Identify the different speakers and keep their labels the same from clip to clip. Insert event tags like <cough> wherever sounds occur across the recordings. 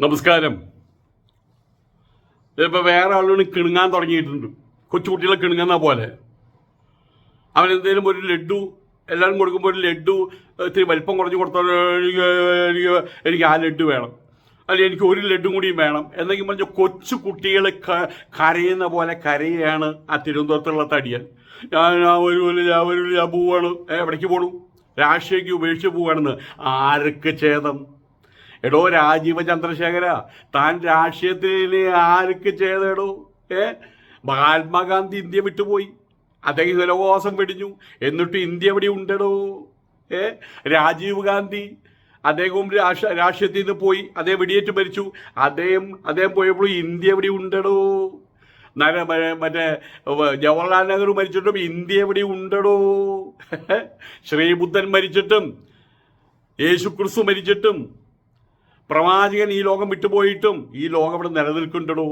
Speaker 1: നമസ്കാരം. ചിലപ്പോൾ വേറെ ആളുകൾ കിണുങ്ങാൻ തുടങ്ങിയിട്ടുണ്ട്. കൊച്ചുകുട്ടികളെ കിണുങ്ങുന്ന പോലെ. അവനെന്തേലും ഒരു ലഡു എല്ലാവരും കൊടുക്കുമ്പോൾ ഒരു ലഡു ഇത്തിരി വലിപ്പം കുറച്ച് കൊടുത്താൽ എനിക്ക് ആ ലഡു വേണം. അല്ലെങ്കിൽ എനിക്ക് ഒരു ലഡും കൂടിയും വേണം എന്നെങ്കിൽ പറഞ്ഞ കൊച്ചു കുട്ടികൾ കരയുന്ന പോലെ കരയാണ് ആ തിരുവനന്തപുരത്തുള്ള തടിയൻ. ഞാൻ ഞാൻ ഒരു ഞാൻ ഒരു ഞാൻ പോവാണ്. എവിടേക്ക് പോണു? രാഷ്ട്രീയക്ക് ഉപേക്ഷിച്ച് പോവാണെന്ന് ആരൊക്കെ ഛേദം? എടോ രാജീവ ചന്ദ്രശേഖര താൻ രാഷ്ട്രീയത്തിൽ ആർക്ക് ചെയ്തെടോ ഏ? മഹാത്മാഗാന്ധി ഇന്ത്യ വിട്ടുപോയി. അദ്ദേഹം ജലവാസം വെടിഞ്ഞു. എന്നിട്ട് ഇന്ത്യ എവിടെ ഉണ്ടടോ? ഏ? രാജീവ് ഗാന്ധി അദ്ദേഹവും രാഷ്ട്ര രാഷ്ട്രീയത്തിൽ നിന്ന് പോയി. അദ്ദേഹം വെടിയേറ്റ് മരിച്ചു. അദ്ദേഹം അദ്ദേഹം പോയപ്പോൾ ഇന്ത്യ എവിടെ ഉണ്ടടോ? നര മറ്റേ ജവഹർലാൽ നെഹ്റു മരിച്ചിട്ടും ഇന്ത്യ എവിടെ ഉണ്ടടോ? ശ്രീബുദ്ധൻ മരിച്ചിട്ടും യേശു ക്രിസ്തു മരിച്ചിട്ടും പ്രവാചകൻ ഈ ലോകം വിട്ടുപോയിട്ടും ഈ ലോകം ഇവിടെ നിലനിൽക്കുന്നുണ്ടടോ.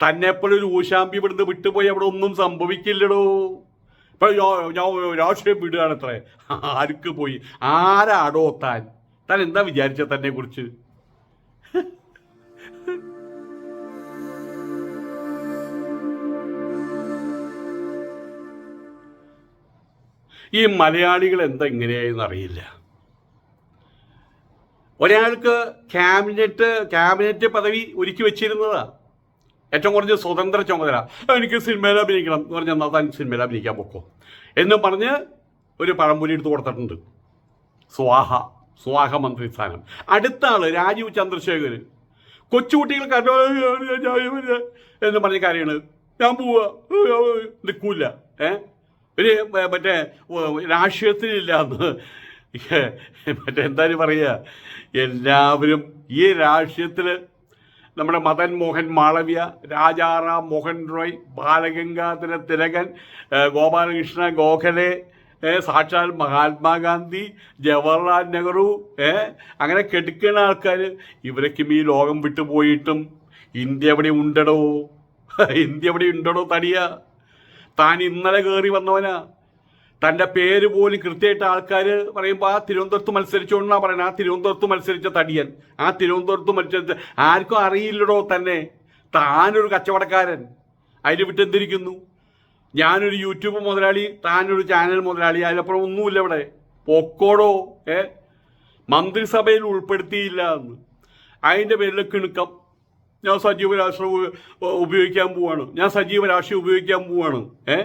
Speaker 1: തന്നെ ഒരു ഊശാമ്പി ഇവിടുന്ന് വിട്ടുപോയി അവിടെ ഒന്നും സംഭവിക്കില്ലടോ. ഇപ്പൊ രാഷ്ട്രീയം വിടുകയാണ് അത്രേ ആർക്ക് പോയി? ആരാടോ താൻ? താൻ എന്താ വിചാരിച്ച തന്നെ കുറിച്ച് ഈ മലയാളികൾ എന്താ ഇങ്ങനെയായെന്ന് അറിയില്ല. ഒരാൾക്ക് ക്യാബിനറ്റ് ക്യാബിനറ്റ് പദവി ഒരുക്കി വെച്ചിരുന്നതാ. ഏറ്റവും കുറഞ്ഞ സ്വതന്ത്ര ചുമതല. എനിക്ക് സിനിമയിൽ അഭിനയിക്കണം എന്ന് പറഞ്ഞാൽ എന്നാൽ താൻ സിനിമയിൽ അഭിനയിക്കാൻ പൊക്കോ? എന്ന് പറഞ്ഞ് ഒരു പഴംപൊരി എടുത്ത് കൊടുത്തിട്ടുണ്ട്. സ്വാഹ സ്വാഹ മന്ത്രി സ്ഥാനം അടുത്ത ആൾ രാജീവ് ചന്ദ്രശേഖർ കൊച്ചുകുട്ടികൾ എന്ന് പറഞ്ഞ കാര്യമാണ്. ഞാൻ പോവാ. നിൽക്കൂല. ഏ? ഒരു മറ്റേ രാഷ്ട്രീയത്തിലില്ല എന്ന്. മറ്റേ എന്തായാലും പറയുക എല്ലാവരും ഈ രാഷ്ട്രീയത്തിൽ നമ്മുടെ മദൻ മോഹൻ മാളവ്യ രാജാറാം മോഹൻ റോയ് ബാലഗംഗാധര തിലകൻ ഗോപാലകൃഷ്ണ ഗോഖലെ സാക്ഷാൽ മഹാത്മാഗാന്ധി ജവഹർലാൽ നെഹ്റു അങ്ങനെ കെടുക്കുന്ന ആൾക്കാർ ഇവരൊക്കെ ഈ ലോകം വിട്ടുപോയിട്ടും ഇന്ത്യ എവിടെ ഉണ്ടടോ? ഇന്ത്യ എവിടെ ഉണ്ടടോ തടിയ? താൻ ഇന്നലെ കയറി വന്നവനാ. തന്റെ പേര് പോലും കൃത്യമായിട്ട് ആൾക്കാർ പറയുമ്പോൾ ആ തിരുവനന്തപുരത്ത് മത്സരിച്ചുകൊണ്ടാണ് പറയുന്നത് ആ തിരുവനന്തപുരത്ത് മത്സരിച്ച തടിയൻ ആ തിരുവനന്തപുരത്ത് മത്സരിച്ച ആർക്കും അറിയില്ലടോ തന്നെ. താനൊരു കച്ചവടക്കാരൻ. അതിന് വിട്ടെന്തിരിക്കുന്നു? ഞാനൊരു യൂട്യൂബ് മുതലാളി താനൊരു ചാനൽ മുതലാളി അതിലപ്പുറം ഒന്നുമില്ല ഇവിടെ. പൊക്കോടോ ഏ? മന്ത്രിസഭയിൽ ഉൾപ്പെടുത്തിയില്ല എന്ന്. അതിന്റെ പേരിൽ കിണുക്കം. ഞാൻ സജീവ രാഷ്ട്രം ഉപയോഗിക്കാൻ പോവാണ്. ഞാൻ സജീവ രാഷ്ട്രീയം ഉപയോഗിക്കാൻ പോവാണ് ഏ?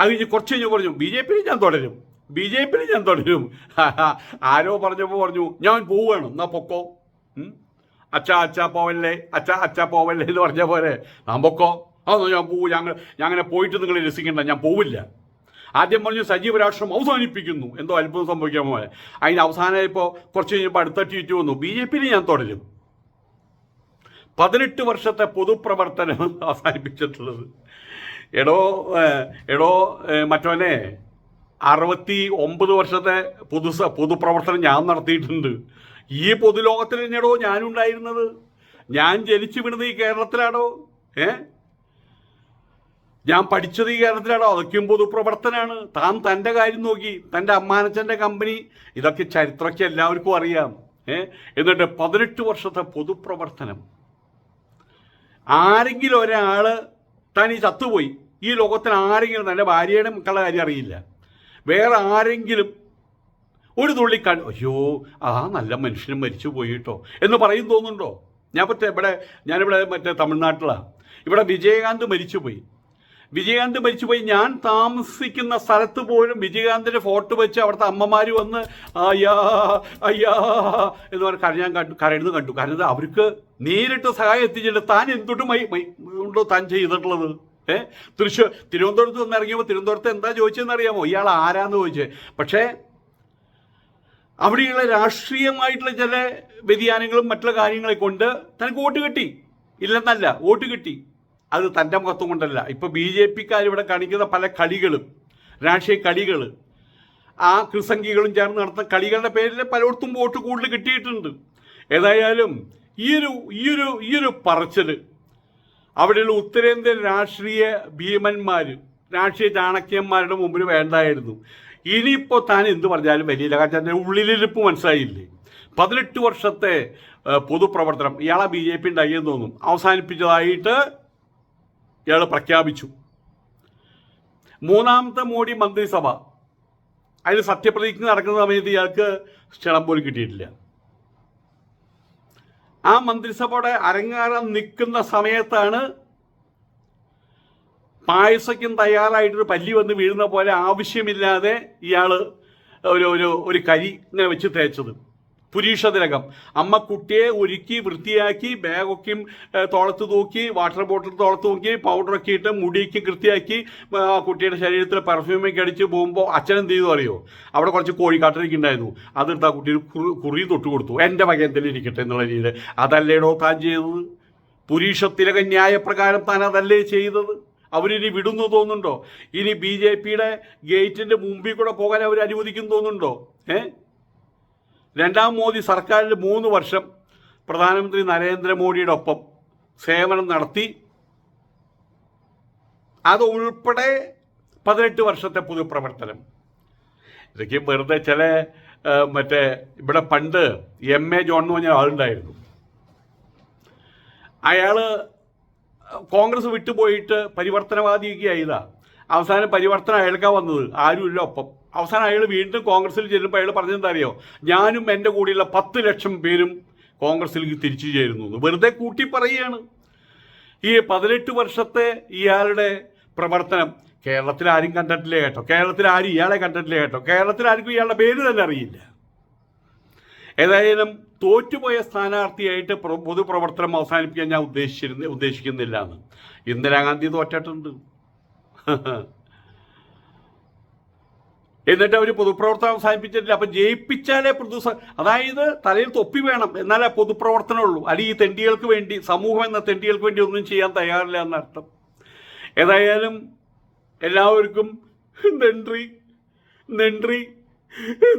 Speaker 1: അത് കഴിഞ്ഞ് കുറച്ച് കഴിഞ്ഞ് പറഞ്ഞു ബി ജെ പിയിൽ ഞാൻ തുടരും. ബി ജെ പിയിൽ ഞാൻ തുടരും. <laughs> ആരോ പറഞ്ഞപ്പോൾ പറഞ്ഞു ഞാൻ പോവുകയാണ് എന്നാ പൊക്കോ. അച്ഛ അച്ഛാ പോവല്ലേ? അച്ഛാ അച്ഛാ പോവല്ലേ? എന്ന് പറഞ്ഞ പോലെ ഞാൻ പൊക്കോ. അതൊന്നും ഞാൻ പോവും. ഞങ്ങൾ ഞാൻ അങ്ങനെ പോയിട്ട് നിങ്ങൾ രസിക്കണ്ട. ഞാൻ പോവില്ല. ആദ്യം പറഞ്ഞു സജീവ രാഷ്ട്രം അവസാനിപ്പിക്കുന്നു. എന്തോ അത്ഭുതം സംഭവിക്കാൻ പോലെ. അതിന് അവസാനം കുറച്ച് കഴിഞ്ഞപ്പോൾ അടുത്ത ട്വീറ്റ് വന്നു ബി ജെ പിയിൽ ഞാൻ തുടരും. പതിനെട്ട് വർഷത്തെ പൊതുപ്രവർത്തനം അവസാനിപ്പിച്ചിട്ടുള്ളത്. എടോ എടോ മറ്റോനെ അറുപത്തി ഒമ്പത് വർഷത്തെ പൊതു പൊതുപ്രവർത്തനം ഞാൻ നടത്തിയിട്ടുണ്ട്. ഈ പൊതുലോകത്തിൽ തന്നെയാടോ ഞാനുണ്ടായിരുന്നത്? ഞാൻ ജനിച്ചു വീണത് ഈ കേരളത്തിലാണോ ഏ? ഞാൻ പഠിച്ചത് ഈ കേരളത്തിലാണോ അതൊക്കെയും പൊതുപ്രവർത്തനാണ്. താൻ തന്റെ കാര്യം നോക്കി. തന്റെ അമ്മാനച്ചന്റെ കമ്പനി. ഇതൊക്കെ ചരിത്രമൊക്കെ എല്ലാവർക്കും അറിയാം. ഏ? എന്നിട്ട് പതിനെട്ട് വർഷത്തെ പൊതുപ്രവർത്തനം. ആരെങ്കിലും ഒരാൾ താൻ ഈ ചത്തുപോയി. ഈ ലോകത്തിൽ ആരെങ്കിലും തന്റെ ഭാര്യയുടെ മക്കളുടെ കാര്യം അറിയില്ല. വേറെ ആരെങ്കിലും ഒരു തുള്ളി കൺ അയ്യോ ആ നല്ല മനുഷ്യനും മരിച്ചു പോയി കേട്ടോ എന്ന് പറയും തോന്നുന്നുണ്ടോ? ഞാൻ പറ്റേ ഇവിടെ ഞാനിവിടെ മറ്റേ തമിഴ്നാട്ടിലാണ് ഇവിടെ വിജയകാന്ത് മരിച്ചുപോയി വിജയകാന്ത് മരിച്ചുപോയി. ഞാൻ താമസിക്കുന്ന സ്ഥലത്ത് പോലും വിജയകാന്തിന്റെ ഫോട്ടോ വെച്ച് അവിടുത്തെ അമ്മമാർ വന്ന് അയ്യാ അയ്യാ എന്ന് പറഞ്ഞ് കരഞ്ഞാൻ കണ്ടു കരയുന്നത് കണ്ടു. കാരണം അവർക്ക് നേരിട്ട് സഹായം എത്തിച്ചിട്ട് താൻ എന്തുകൊണ്ട് മൈ ഉണ്ടോ താൻ ചെയ്തിട്ടുള്ളത്? ഏ? തൃശ്ശൂർ തിരുവനന്തപുരത്ത് നിന്ന് ഇറങ്ങിയപ്പോൾ തിരുവനന്തപുരത്ത് എന്താ ചോദിച്ചതെന്ന് അറിയാമോ? ഇയാൾ ആരാന്ന് ചോദിച്ചത് പക്ഷേ അവിടെയുള്ള രാഷ്ട്രീയമായിട്ടുള്ള ചില വ്യതിയാനങ്ങളും മറ്റുള്ള കാര്യങ്ങളെ കൊണ്ട് തനിക്ക് വോട്ട് കിട്ടി. ഇല്ലെന്നല്ല വോട്ട് കിട്ടി. അത് തന്റെ മുഖത്തും കൊണ്ടല്ല. ഇപ്പോൾ ബി ജെ പിക്കാർ ഇവിടെ കാണിക്കുന്ന പല കളികളും രാഷ്ട്രീയ കളികൾ ആ കൃസംഗികളും ചേർന്ന് നടത്തുന്ന കളികളുടെ പേരിൽ പലയിടത്തും വോട്ട് കൂടുതൽ കിട്ടിയിട്ടുണ്ട്. ഏതായാലും ഈയൊരു ഈയൊരു ഈയൊരു പറച്ചൽ അവിടെയുള്ള ഉത്തരേന്ത്യൻ രാഷ്ട്രീയ ഭീമന്മാർ രാഷ്ട്രീയ ചാണക്യന്മാരുടെ മുമ്പിൽ വേണ്ടായിരുന്നു. ഇനിയിപ്പോൾ താൻ എന്ത് പറഞ്ഞാലും വലിയ കാരണം ഉള്ളിലിരിപ്പ് മനസ്സിലായില്ലേ? പതിനെട്ട് വർഷത്തെ പൊതുപ്രവർത്തനം ഇയാളെ ബി ജെ പി ഉണ്ടാക്കിയെന്ന് തോന്നും. അവസാനിപ്പിച്ചതായിട്ട് ഇയാൾ പ്രഖ്യാപിച്ചു. മൂന്നാമത്തെ മോഡി മന്ത്രിസഭ. അതിൽ സത്യപ്രതിജ്ഞ നടക്കുന്ന സമയത്ത് ഇയാൾക്ക് ക്ഷണം പോലും കിട്ടിയിട്ടില്ല. ആ മന്ത്രിസഭയുടെ അരങ്ങാരം നിൽക്കുന്ന സമയത്താണ് പായസയ്ക്കും തയ്യാറായിട്ടൊരു പല്ലി വന്ന് വീഴുന്ന പോലെ ആവശ്യമില്ലാതെ ഇയാൾ ഒരു ഒരു ഒരു കരി ഇങ്ങനെ വെച്ച് തേച്ചത്. പുരീഷതിലകം അമ്മ കുട്ടിയെ ഒരുക്കി വൃത്തിയാക്കി ബാഗൊക്കെയും ഏഹ്, തോളത്ത് തൂക്കി വാട്ടർ ബോട്ടിൽ തോളത്ത് തൂക്കി പൗഡറൊക്കെ ഇട്ട് മുടിയൊക്കെ വൃത്തിയാക്കി കുട്ടിയുടെ ശരീരത്തിൽ പെർഫ്യൂമൊക്കെ അടിച്ച് പോകുമ്പോൾ അച്ഛൻ എന്ത് ചെയ്തു അറിയോ? അവിടെ കുറച്ച് കോഴിക്കാട്ടിലേക്ക് ഉണ്ടായിരുന്നു. അതെടുത്ത് ആ കുട്ടിയിൽ കുറു തൊട്ട് കൊടുത്തു. എന്റെ വകയത്തിൽ ഇരിക്കട്ടെ എന്നുള്ള രീതിയിൽ. അതല്ലേടോ താൻ ചെയ്തത്? പുരീഷത്തിലക ന്യായപ്രകാരം താൻ അതല്ലേ ചെയ്തത്? അവരിനി വിടുന്നു തോന്നുന്നുണ്ടോ? ഇനി ബി ജെ പിയുടെ ഗേറ്റിന്റെ മുമ്പിൽ കൂടെ പോകാൻ അവർ അനുവദിക്കുന്നു തോന്നുന്നുണ്ടോ? ഏ? രണ്ടാം മോദി സർക്കാരിൽ മൂന്ന് വർഷം പ്രധാനമന്ത്രി നരേന്ദ്രമോദിയുടെ ഒപ്പം സേവനം നടത്തി. അത് ഉൾപ്പെടെ പതിനെട്ട് വർഷത്തെ പൊതുപ്രവർത്തനം. ഇതൊക്കെ വെറുതെ ചില മറ്റേ ഇവിടെ പണ്ട് എം എ ജോൺ എന്ന് പറഞ്ഞ ആളുണ്ടായിരുന്നു. അയാൾ കോൺഗ്രസ് വിട്ടുപോയിട്ട് പരിവർത്തനവാദിയൊക്കെ ആയതാ. അവസാനം പരിവർത്തനം അയാൾക്കാണ് വന്നത് ആരുമില്ല ഒപ്പം. അവസാനം അയാൾ വീണ്ടും കോൺഗ്രസിൽ ചെല്ലുമ്പോൾ അയാൾ പറഞ്ഞെന്താ അറിയോ ഞാനും എന്റെ കൂടെയുള്ള പത്ത് ലക്ഷം പേരും കോൺഗ്രസിലേക്ക് തിരിച്ചു ചേരുന്നു. വെറുതെ കൂട്ടി പറയുകയാണ്. ഈ പതിനെട്ട് വർഷത്തെ ഇയാളുടെ പ്രവർത്തനം കേരളത്തിൽ ആരും കണ്ടിട്ടില്ല കേട്ടോ. കേരളത്തിൽ ആരും ഇയാളെ കണ്ടിട്ടില്ല കേട്ടോ. കേരളത്തിൽ ആർക്കും ഇയാളുടെ പേര് തന്നെ അറിയില്ല. ഏതായാലും തോറ്റുപോയ സ്ഥാനാർത്ഥിയായിട്ട് പൊതുപ്രവർത്തനം അവസാനിപ്പിക്കാൻ ഞാൻ ഉദ്ദേശിച്ചിരുന്ന ഉദ്ദേശിക്കുന്നില്ല എന്ന്. ഇന്ദിരാഗാന്ധി തോറ്റിട്ടുണ്ട്. <laughs> എന്നിട്ട് അവർ പൊതുപ്രവർത്തനം അവസാനിപ്പിച്ചിട്ടില്ല. അപ്പം ജയിപ്പിച്ചാലേ പ്രതിസ അതായത് തലയിൽ തൊപ്പി വേണം. എന്നാലേ പൊതുപ്രവർത്തനമുള്ളൂ. അല്ലെങ്കിൽ ഈ തെണ്ടികൾക്ക് വേണ്ടി സമൂഹം എന്ന തെണ്ടികൾക്ക് വേണ്ടി ഒന്നും ചെയ്യാൻ തയ്യാറില്ല എന്നർത്ഥം. ഏതായാലും എല്ലാവർക്കും നെൻട്രി നെൻട്രി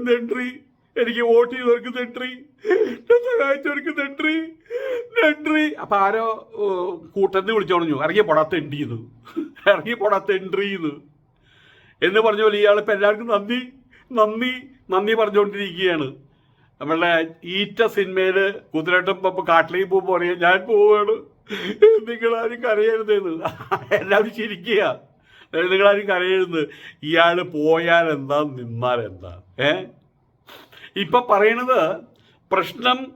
Speaker 1: നെൻട്രി എനിക്ക് വോട്ട് ചെയ്തവർക്ക് നെൻട്രി സഹായിച്ചവർക്ക് നെൻട്രി നെൻട്രി അപ്പം ആരോ കൂട്ടത്തിന് വിളിച്ചു പറഞ്ഞു ഇറങ്ങി പൊടാത്ത എൻട്രി ചെയ്തു ഇറങ്ങി പൊടാത്ത എൻട്രി ചെയ്തു എന്ന് പറഞ്ഞ പോലെ ഇയാൾ ഇപ്പം എല്ലാവർക്കും നന്ദി നന്ദി നന്ദി പറഞ്ഞുകൊണ്ടിരിക്കുകയാണ്. നമ്മളുടെ ഈറ്റ സിനിമയിൽ കുതിരട്ടം ഇപ്പം കാട്ടിലേക്ക് പോകുമ്പോൾ പറയാം ഞാൻ പോവാണ്. നിങ്ങളാരും കരയരുതെന്ന്. എല്ലാവരും ചിരിക്കുക. നിങ്ങളാരും കരയരുത് ഇയാൾ പോയാൽ എന്താ നിന്നാൽ എന്താ? ഏ? ഇപ്പൊ പറയണത് പ്രശ്നം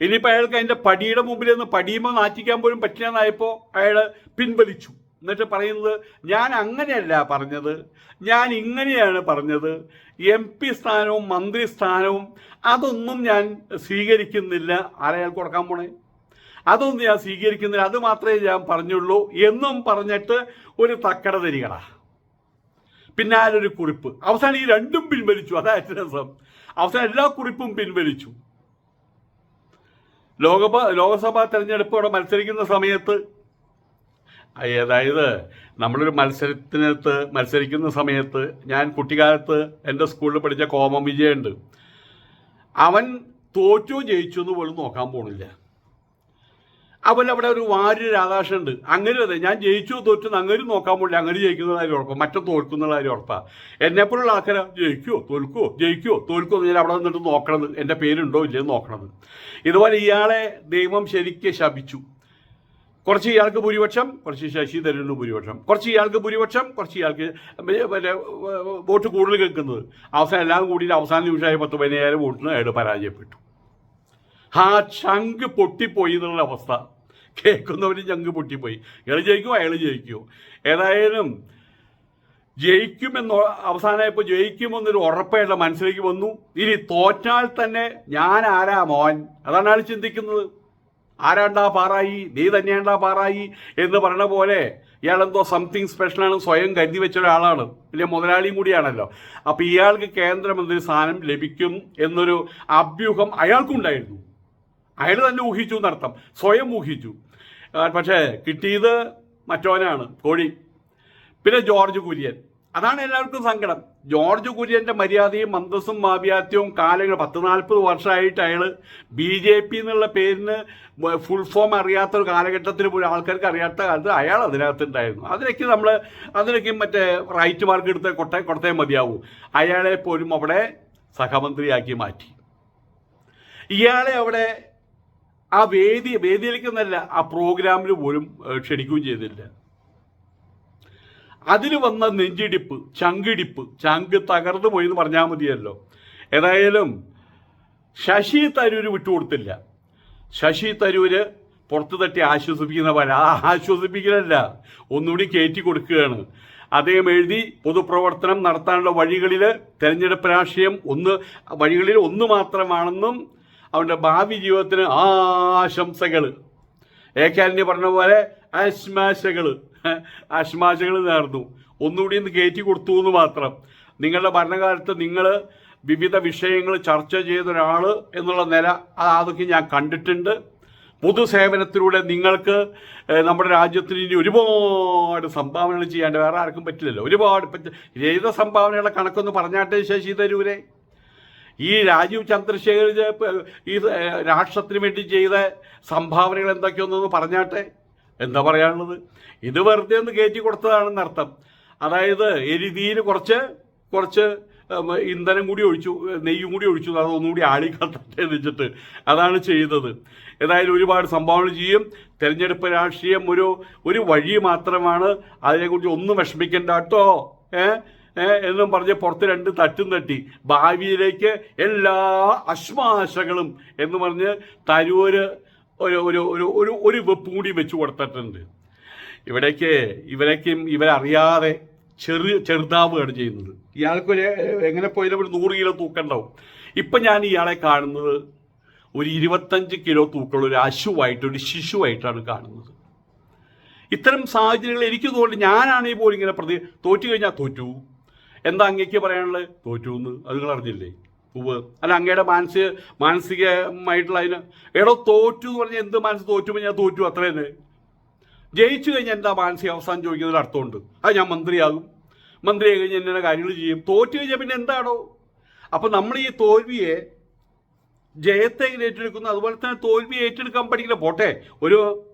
Speaker 1: ഇനിയിപ്പോൾ അയാൾക്ക് അതിന്റെ പടിയുടെ മുമ്പിൽ നിന്ന് പടിയുമ്പോൾ നാറ്റിക്കാൻ പോലും പറ്റില്ലെന്നായപ്പോൾ അയാൾ പിൻവലിച്ചു. എന്നിട്ട് പറയുന്നത് ഞാൻ അങ്ങനെയല്ല പറഞ്ഞത്. ഞാൻ ഇങ്ങനെയാണ് പറഞ്ഞത്. എം പി സ്ഥാനവും മന്ത്രി സ്ഥാനവും അതൊന്നും ഞാൻ സ്വീകരിക്കുന്നില്ല. ആരെയാൽ കൊടുക്കാൻ പോണേ? അതൊന്നും ഞാൻ സ്വീകരിക്കുന്നില്ല. അത് മാത്രമേ ഞാൻ പറഞ്ഞുള്ളൂ എന്നും പറഞ്ഞിട്ട് ഒരു തക്കട തരികടാ. പിന്നാലെ ഒരു കുറിപ്പ്. അവസാനം ഈ രണ്ടും പിൻവലിച്ചു. അതായത് രസം. അവസാനം എല്ലാ കുറിപ്പും പിൻവലിച്ചു. ലോകസഭ ലോകസഭാ തെരഞ്ഞെടുപ്പ് അവിടെ മത്സരിക്കുന്ന സമയത്ത് അതായത് നമ്മളൊരു മത്സരത്തിനകത്ത് മത്സരിക്കുന്ന സമയത്ത് ഞാൻ കുട്ടിക്കാലത്ത് എന്റെ സ്കൂളിൽ പഠിച്ച കോമം വിജയുണ്ട്. അവൻ തോറ്റോ ജയിച്ചോ എന്ന് പോലും നോക്കാൻ പോണില്ല. അവൻ അവിടെ ഒരു വാര്യ രാധാകൃഷ്ണൻ ഉണ്ട് അങ്ങനെ അതെ ഞാൻ ജയിച്ചു തോറ്റു അങ്ങനെ നോക്കാൻ പോണില്ല. അങ്ങനെ ജയിക്കുന്ന കാര്യം ഉറപ്പാണ് മറ്റും തോൽക്കുന്ന കാര്യം ഉറപ്പാണ് എന്നെപ്പോലുള്ള ആൾക്കാരാ ജയിക്കുമോ തോൽക്കുമോ ജയിക്കുമോ തോൽക്കുമോ ഞാൻ അവിടെ നിന്നിട്ട് നോക്കണത്. എന്റെ പേരുണ്ടോ ഇല്ലയോ നോക്കണത്. ഇതുപോലെ ഇയാളെ ദൈവം ശരിക്കും ശപിച്ചു. കുറച്ച് ഇയാൾക്ക് ഭൂരിപക്ഷം കുറച്ച് ശശി തരൂരിന് ഭൂരിപക്ഷം. കുറച്ച് ഇയാൾക്ക് ഭൂരിപക്ഷം കുറച്ച് ഇയാൾക്ക് പിന്നെ വോട്ട് കൂടുതൽ കേൾക്കുന്നത്. അവസാനം എല്ലാം കൂടി അവസാന നിമിഷമായ പത്ത് പതിനയ്യായിരം വോട്ടിന് അയാൾ പരാജയപ്പെട്ടു. ആ ചങ്ക് പൊട്ടിപ്പോയി എന്നുള്ള അവസ്ഥ. കേൾക്കുന്നവരും ചങ്ക് പൊട്ടിപ്പോയി. ഇയാൾ ജയിക്കുമോ അയാൾ ജയിക്കുമോ ഏതായാലും ജയിക്കുമെന്ന് അവസാനമായപ്പോൾ ജയിക്കുമെന്നൊരു ഉറപ്പായിട്ട് മനസ്സിലേക്ക് വന്നു. ഇനി തോറ്റാൽ തന്നെ ഞാൻ ആരാ മോൻ? അതാണ് അയാൾ ചിന്തിക്കുന്നത്. ആരാണ്ടാ പാറായി? നീ തന്നെയാണ്ടാ പാറായി? എന്ന് പറഞ്ഞ പോലെ ഇയാളെന്തോ സംതിങ് സ്പെഷ്യലാണ് സ്വയം കരുതി വെച്ച ഒരാളാണ്. വലിയ മുതലാളിയും കൂടിയാണല്ലോ. അപ്പോൾ ഇയാൾക്ക് കേന്ദ്രമന്ത്രി സ്ഥാനം ലഭിക്കും എന്നൊരു അഭ്യൂഹം അയാൾക്കുണ്ടായിരുന്നു. അയാൾ തന്നെ ഊഹിച്ചു എന്നർത്ഥം. സ്വയം ഊഹിച്ചു. പക്ഷേ കിട്ടിയത് മറ്റോനാണ് കോഴി. പിന്നെ ജോർജ് കുര്യൻ. അതാണ് എല്ലാവർക്കും സങ്കടം. ജോർജ് കുര്യന്റെ മര്യാദയും മന്ദസും മാവ്യാത്യവും കാലങ്ങൾ പത്ത് നാൽപ്പത് വർഷമായിട്ട് അയാൾ ബി ജെ പി എന്നുള്ള പേരിന് ഫുൾ ഫോം അറിയാത്ത ഒരു കാലഘട്ടത്തിൽ പോലും ആൾക്കാർക്ക് അറിയാത്ത കാലത്ത് അയാൾ അതിനകത്തുണ്ടായിരുന്നു. അതിനൊക്കെ നമ്മൾ അതിനൊക്കെ മറ്റേ റൈറ്റ് മാർക്ക് എടുത്ത് കൊട്ട കൊടുത്തേ മതിയാവൂ. അയാളെ പോലും അവിടെ സഹമന്ത്രിയാക്കി മാറ്റി. ഇയാളെ അവിടെ ആ വേദി വേദിയിലേക്ക് എന്നല്ല ആ പ്രോഗ്രാമിൽ പോലും ക്ഷണിക്കുകയും ചെയ്തില്ല. അതിന് വന്ന നെഞ്ചിടിപ്പ് ചങ്കിടിപ്പ് ചങ്ക് തകർന്നു പോയി എന്ന് പറഞ്ഞാൽ മതിയല്ലോ. ഏതായാലും ശശി തരൂര് വിട്ടുകൊടുത്തില്ല. ശശി തരൂര് പുറത്തു തട്ടി ആശ്വസിപ്പിക്കുന്ന പോലെ. ആ ആശ്വസിപ്പിക്കലല്ല. ഒന്നുകൂടി കയറ്റി കൊടുക്കുകയാണ്. അദ്ദേഹം എഴുതി പൊതുപ്രവർത്തനം നടത്താനുള്ള വഴികളിൽ തെരഞ്ഞെടുപ്പ് രാഷ്ട്രീയം ഒന്ന് വഴികളിൽ ഒന്ന് മാത്രമാണെന്നും അവന്റെ ഭാവി ജീവിതത്തിന് ആശംസകൾ ഏക്കാലിന് പറഞ്ഞ പോലെ ആശ്മാശകൾ ആശ്മാശകൾ നേർന്നു. ഒന്നുകൂടി ഒന്ന് കയറ്റി കൊടുത്തു എന്ന് മാത്രം. നിങ്ങളുടെ ഭരണകാലത്ത് നിങ്ങൾ വിവിധ വിഷയങ്ങൾ ചർച്ച ചെയ്ത ഒരാൾ എന്നുള്ള നില അതൊക്കെ ഞാൻ കണ്ടിട്ടുണ്ട്. പൊതുസേവനത്തിലൂടെ നിങ്ങൾക്ക് നമ്മുടെ രാജ്യത്തിന് ഇനി ഒരുപാട് സംഭാവനകൾ ചെയ്യാണ്ട് വേറെ ആർക്കും പറ്റില്ലല്ലോ. ഒരുപാട് ചെയ്ത സംഭാവനകളുടെ കണക്കൊന്ന് പറഞ്ഞാട്ടെ ശശി തരൂരെ? ഈ രാജീവ് ചന്ദ്രശേഖർ ഈ രാഷ്ട്രത്തിന് വേണ്ടി ചെയ്ത സംഭാവനകൾ എന്തൊക്കെയൊന്നൊന്ന് പറഞ്ഞാട്ടെ? എന്താ പറയാനുള്ളത്? ഇത് വെറുതെ ഒന്ന് കയറ്റി കൊടുത്തതാണെന്ന് അർത്ഥം. അതായത് എരുതിയിൽ കുറച്ച് കുറച്ച് ഇന്ധനം കൂടി ഒഴിച്ചു നെയ്യും കൂടി ഒഴിച്ചു അത് ഒന്നുകൂടി ആളിക്കട്ടെ വെച്ചിട്ട് അതാണ് ചെയ്തത്. ഏതായാലും ഒരുപാട് സംഭാവന ചെയ്യും. തെരഞ്ഞെടുപ്പ് രാഷ്ട്രീയം ഒരു ഒരു വഴി മാത്രമാണ് അതിനെക്കുറിച്ച് ഒന്നും വിഷമിക്കേണ്ട കേട്ടോ. എന്നും പറഞ്ഞ് പുറത്ത് രണ്ട് തട്ടും തട്ടി. ഭാവിയിലേക്ക് എല്ലാ അശ്മാശകളും എന്ന് പറഞ്ഞ് തരൂര് ഒരു ഒരു ഒരു ഒരു ഒരു വെപ്പ് കൂടി വെച്ചു കൊടുത്തിട്ടുണ്ട്. ഇവിടേക്ക് ഇവരേക്കും ഇവരറിയാതെ ചെറു ചെറുതാവുകയാണ് ചെയ്യുന്നത്. ഇയാൾക്കൊരു എങ്ങനെ പോയാലും ഒരു നൂറ് കിലോ തൂക്കണ്ടാവും ഇപ്പം ഞാൻ ഇയാളെ കാണുന്നത് ഒരു ഇരുപത്തഞ്ച് കിലോ തൂക്കമുള്ള ഒരു അശുവായിട്ട് ഒരു ശിശുവായിട്ടാണ് കാണുന്നത്. ഇത്തരം സാഹചര്യങ്ങൾ എനിക്ക് തോന്നി ഞാനാണെങ്കിൽ പോലും ഇങ്ങനെ പ്രതി തോറ്റു കഴിഞ്ഞാൽ തോറ്റു. എന്താ അങ്ങേക്ക് പറയാനുള്ളത്? തോറ്റു എന്ന് അത് നിങ്ങൾ അറിഞ്ഞില്ലേ? ഉവ്. അല്ല അങ്ങയുടെ മാനസിക മാനസികമായിട്ടുള്ള അതിന് എടോ തോറ്റു എന്ന് പറഞ്ഞാൽ എന്ത് മനസ്സ് തോറ്റുമ്പോൾ ഞാൻ തോറ്റു അത്ര തന്നെ. ജയിച്ചു കഴിഞ്ഞാൽ എന്താ മാനസിക അവസാനം ചോദിക്കുന്നതിൽ അർത്ഥമുണ്ട്. അത് ഞാൻ മന്ത്രിയാകും. മന്ത്രിയായി കഴിഞ്ഞാൽ എന്നെ കാര്യങ്ങൾ ചെയ്യും. തോറ്റു കഴിഞ്ഞാൽ പിന്നെ എന്താണോ അപ്പം നമ്മൾ ഈ തോൽവിയെ ജയത്തെ ഏറ്റെടുക്കുന്നു. അതുപോലെ തന്നെ തോൽവി ഏറ്റെടുക്കാൻ പഠിക്കില്ല. പോട്ടെ. ഒരു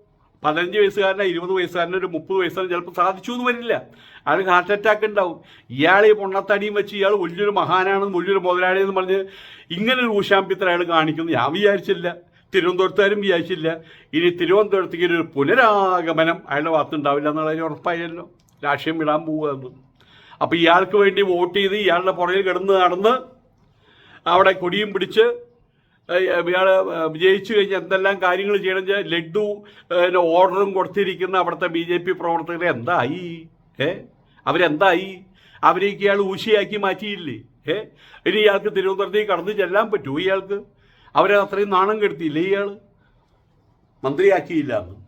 Speaker 1: പതിനഞ്ച് വയസ്സുകാരനെ ഇരുപത് വയസ്സുകാരനെ ഒരു മുപ്പത് വയസ്സുകാരൻ ചിലപ്പോൾ സാധിച്ചു എന്ന് വരില്ല. അയാൾക്ക് ഹാർട്ട് അറ്റാക്ക് ഉണ്ടാവും. ഇയാൾ ഈ പൊണ്ണത്തടിയും വെച്ച് ഇയാൾ വലിയൊരു മഹാനാണെന്ന് വലിയൊരു മുതലാളി എന്ന് പറഞ്ഞ് ഇങ്ങനെ ഒരു ഊശാമ്പിത്തരം അയാൾ കാണിക്കുന്നു. ഞാൻ വിചാരിച്ചില്ല. തിരുവനന്തപുരത്തുകാരും വിചാരിച്ചില്ല. ഇനി തിരുവനന്തപുരത്തേക്ക് ഒരു പുനരാഗമനം അയാളുടെ ഭാഗത്തുണ്ടാവില്ല എന്നുള്ളതിന് ഉറപ്പായല്ലോ രാഷ്ട്രീയം വിടാൻ പോവുകയെന്ന് അപ്പോൾ ഇയാൾക്ക് വേണ്ടി വോട്ട് ചെയ്ത് ഇയാളുടെ പുറകിൽ കിടന്ന് നടന്ന് അവിടെ കൊടിയും പിടിച്ച് ഇയാൾ വിജയിച്ചു കഴിഞ്ഞാൽ എന്തെല്ലാം കാര്യങ്ങൾ ചെയ്യണം വെച്ചാൽ ലഡു ഓർഡറും കൊടുത്തിരിക്കുന്ന അവിടുത്തെ ബി ജെ പി പ്രവർത്തകരെ എന്തായി? ഏ? അവരെന്തായി? അവരേക്ക് ഇയാൾ ഊശിയാക്കി മാറ്റിയില്ലേ? ഏ? ഇനി ഇയാൾക്ക് തിരുവനന്തപുരത്തേക്ക് കടന്നു ചെല്ലാൻ പറ്റുമോ ഇയാൾക്ക്? അവരെ അത്രയും നാണം കെടുത്തിയില്ലേ ഇയാൾ മന്ത്രിയാക്കിയില്ല എന്ന്.